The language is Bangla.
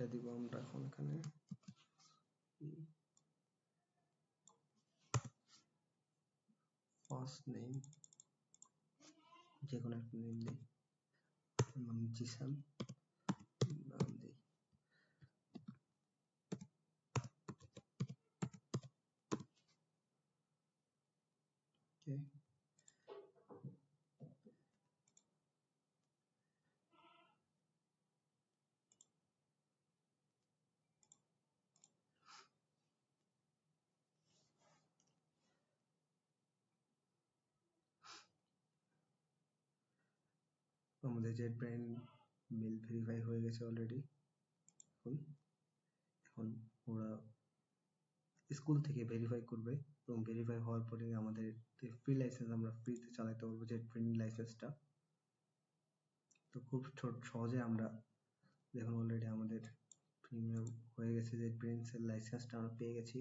এটা দিব আমরা এখন এখানে। ফার্স্ট নেম যে কোনো একটা নেম দিই। নাম জিসান নাম দিই। ওকে আমাদের জেট ব্রেন মেল ভেরিফাই হয়ে গেছে অলরেডি এখন এখন ওরা স্কুল থেকে ভেরিফাই করবে এবং ভেরিফাই হওয়ার পরে আমাদের ফ্রি লাইসেন্স আমরা ফ্রিতে চালাতে পারব জেট ব্রেন লাইসেন্সটা তো খুব সহজে আমরা দেখুন অলরেডি আমাদের প্রিমিয়াম হয়ে গেছে জেট ব্রেন্সের লাইসেন্সটা আমরা পেয়ে গেছি।